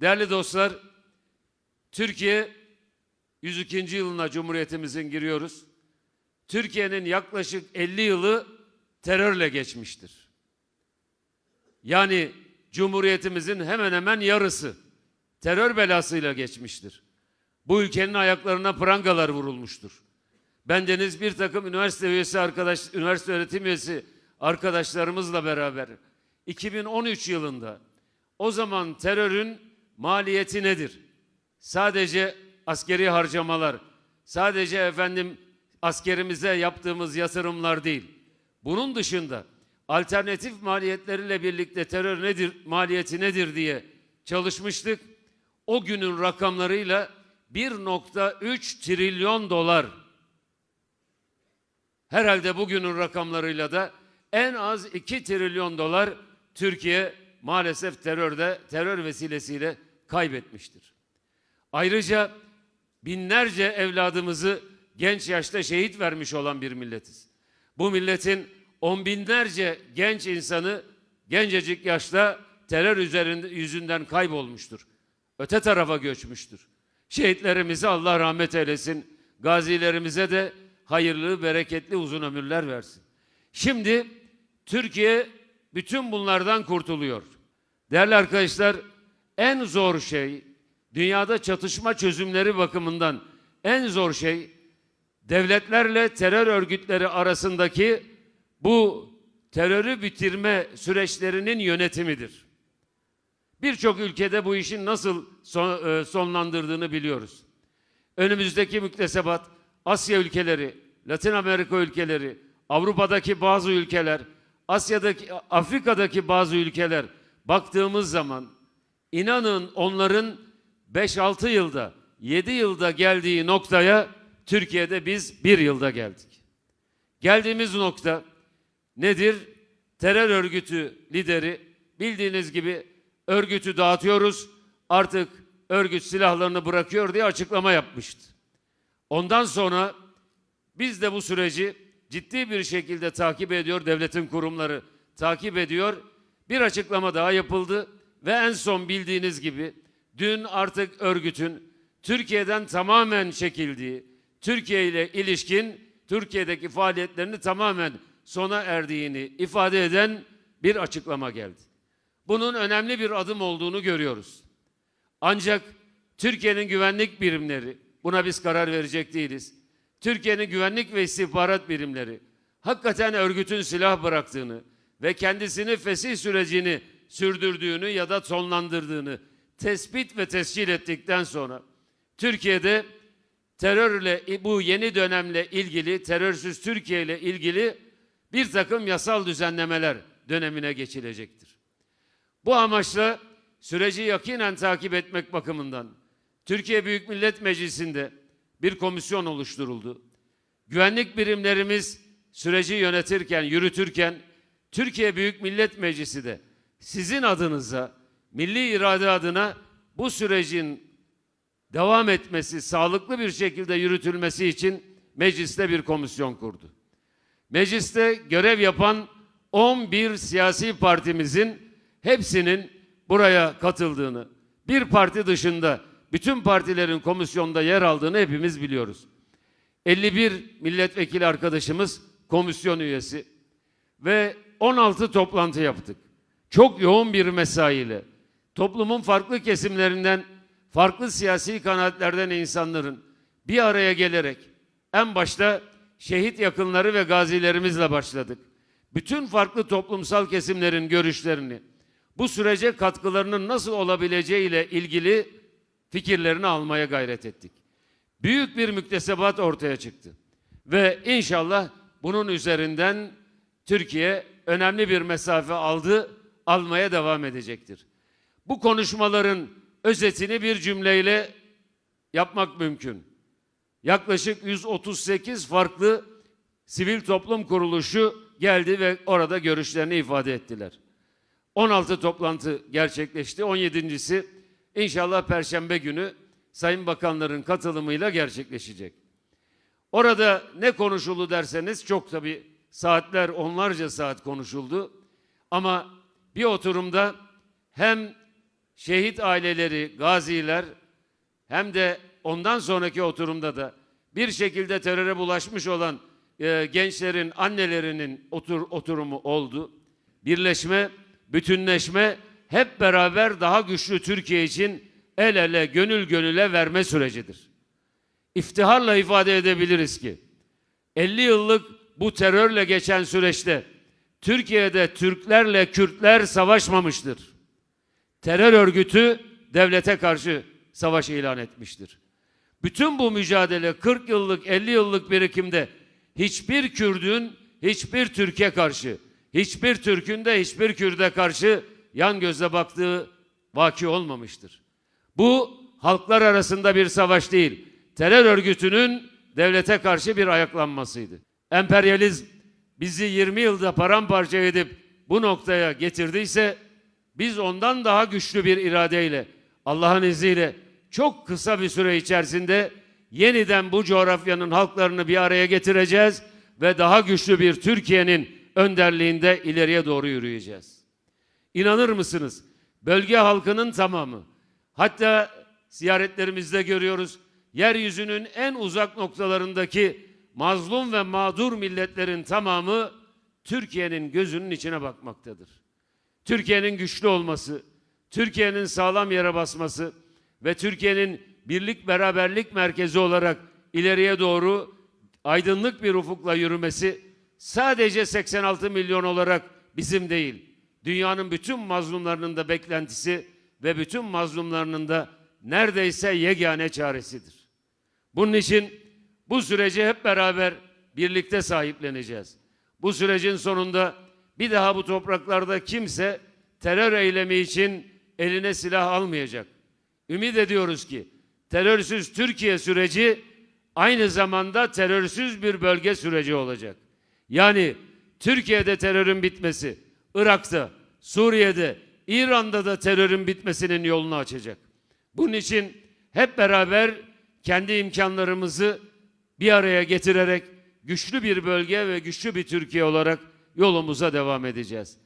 Değerli dostlar, Türkiye 102. yılına Cumhuriyetimizin giriyoruz. Türkiye'nin yaklaşık 50 yılı terörle geçmiştir. Yani Cumhuriyetimizin hemen hemen yarısı terör belasıyla geçmiştir. Bu ülkenin ayaklarına prangalar vurulmuştur. Bendeniz bir takım üniversite üyesi arkadaş, üniversite öğretim üyesi arkadaşlarımızla beraber 2013 yılında o zaman terörün maliyeti nedir? Sadece askeri harcamalar, sadece efendim askerimize yaptığımız yatırımlar değil. Bunun dışında alternatif maliyetleriyle birlikte terör nedir, maliyeti nedir diye çalışmıştık. O günün rakamlarıyla 1.3 trilyon dolar Herhalde bugünün rakamlarıyla da en az 2 trilyon dolar Türkiye maalesef terörde, terör vesilesiyle kaybetmiştir. Ayrıca binlerce evladımızı genç yaşta şehit vermiş olan bir milletiz. Bu milletin on binlerce genç insanı gencecik yaşta terör üzerinde, yüzünden kaybolmuştur. Öte tarafa göçmüştür. Şehitlerimize Allah rahmet eylesin. Gazilerimize de hayırlı, bereketli uzun ömürler versin. Şimdi Türkiye bütün bunlardan kurtuluyor. Değerli arkadaşlar, en zor şey dünyada çatışma çözümleri bakımından en zor şey devletlerle terör örgütleri arasındaki bu terörü bitirme süreçlerinin yönetimidir. Birçok ülkede bu işin nasıl son- e, sonlandırdığını biliyoruz. Önümüzdeki müktesebat Asya ülkeleri, Latin Amerika ülkeleri, Avrupa'daki bazı ülkeler, Asya'daki, Afrika'daki bazı ülkeler baktığımız zaman inanın onların 5-6 yılda, 7 yılda geldiği noktaya Türkiye'de biz bir yılda geldik. Geldiğimiz nokta nedir? Terör örgütü lideri bildiğiniz gibi örgütü dağıtıyoruz. Artık örgüt silahlarını bırakıyor diye açıklama yapmıştı. Ondan sonra biz de bu süreci ciddi bir şekilde takip ediyor, devletin kurumları takip ediyor. Bir açıklama daha yapıldı ve en son bildiğiniz gibi dün artık örgütün Türkiye'den tamamen çekildiği, Türkiye ile ilişkin Türkiye'deki faaliyetlerini tamamen sona erdiğini ifade eden bir açıklama geldi. Bunun önemli bir adım olduğunu görüyoruz. Ancak Türkiye'nin güvenlik birimleri, buna biz karar verecek değiliz. Türkiye'nin güvenlik ve istihbarat birimleri hakikaten örgütün silah bıraktığını ve kendisini fesih sürecini sürdürdüğünü ya da sonlandırdığını tespit ve tescil ettikten sonra Türkiye'de terörle bu yeni dönemle ilgili terörsüz Türkiye ile ilgili bir takım yasal düzenlemeler dönemine geçilecektir. Bu amaçla süreci yakinen takip etmek bakımından Türkiye Büyük Millet Meclisi'nde bir komisyon oluşturuldu. Güvenlik birimlerimiz süreci yönetirken, yürütürken Türkiye Büyük Millet Meclisi de sizin adınıza, milli irade adına bu sürecin devam etmesi, sağlıklı bir şekilde yürütülmesi için mecliste bir komisyon kurdu. Mecliste görev yapan 11 siyasi partimizin hepsinin buraya katıldığını, bir parti dışında bütün partilerin komisyonda yer aldığını hepimiz biliyoruz. 51 milletvekili arkadaşımız komisyon üyesi ve 16 toplantı yaptık. Çok yoğun bir mesaiyle toplumun farklı kesimlerinden, farklı siyasi kanaatlerden insanların bir araya gelerek en başta şehit yakınları ve gazilerimizle başladık. Bütün farklı toplumsal kesimlerin görüşlerini, bu sürece katkılarının nasıl olabileceğiyle ilgili fikirlerini almaya gayret ettik. Büyük bir müktesebat ortaya çıktı. Ve inşallah bunun üzerinden Türkiye önemli bir mesafe aldı, almaya devam edecektir. Bu konuşmaların özetini bir cümleyle yapmak mümkün. Yaklaşık 138 farklı sivil toplum kuruluşu geldi ve orada görüşlerini ifade ettiler. 16 toplantı gerçekleşti. 17.si inşallah Perşembe günü Sayın Bakanların katılımıyla gerçekleşecek. Orada ne konuşuldu derseniz çok tabi saatler onlarca saat konuşuldu. Ama bir oturumda hem şehit aileleri, gaziler hem de ondan sonraki oturumda da bir şekilde teröre bulaşmış olan e, gençlerin annelerinin otur, oturumu oldu. Birleşme, bütünleşme hep beraber daha güçlü Türkiye için el ele, gönül gönüle verme sürecidir. İftiharla ifade edebiliriz ki 50 yıllık bu terörle geçen süreçte Türkiye'de Türklerle Kürtler savaşmamıştır. Terör örgütü devlete karşı savaş ilan etmiştir. Bütün bu mücadele 40 yıllık 50 yıllık birikimde hiçbir Kürdün hiçbir Türkiye karşı, hiçbir Türk'ün de hiçbir Kürt'e karşı yan gözle baktığı vaki olmamıştır. Bu halklar arasında bir savaş değil, terör örgütünün devlete karşı bir ayaklanmasıydı. Emperyalizm bizi 20 yılda paramparça edip bu noktaya getirdiyse biz ondan daha güçlü bir iradeyle Allah'ın izniyle çok kısa bir süre içerisinde yeniden bu coğrafyanın halklarını bir araya getireceğiz ve daha güçlü bir Türkiye'nin önderliğinde ileriye doğru yürüyeceğiz. İnanır mısınız? Bölge halkının tamamı. Hatta ziyaretlerimizde görüyoruz. Yeryüzünün en uzak noktalarındaki mazlum ve mağdur milletlerin tamamı Türkiye'nin gözünün içine bakmaktadır. Türkiye'nin güçlü olması, Türkiye'nin sağlam yere basması ve Türkiye'nin birlik beraberlik merkezi olarak ileriye doğru aydınlık bir ufukla yürümesi sadece 86 milyon olarak bizim değil, dünyanın bütün mazlumlarının da beklentisi ve bütün mazlumlarının da neredeyse yegane çaresidir. Bunun için bu süreci hep beraber birlikte sahipleneceğiz. Bu sürecin sonunda bir daha bu topraklarda kimse terör eylemi için eline silah almayacak. Ümit ediyoruz ki terörsüz Türkiye süreci aynı zamanda terörsüz bir bölge süreci olacak. Yani Türkiye'de terörün bitmesi, Irak'ta, Suriye'de, İran'da da terörün bitmesinin yolunu açacak. Bunun için hep beraber kendi imkanlarımızı bir araya getirerek güçlü bir bölge ve güçlü bir Türkiye olarak yolumuza devam edeceğiz.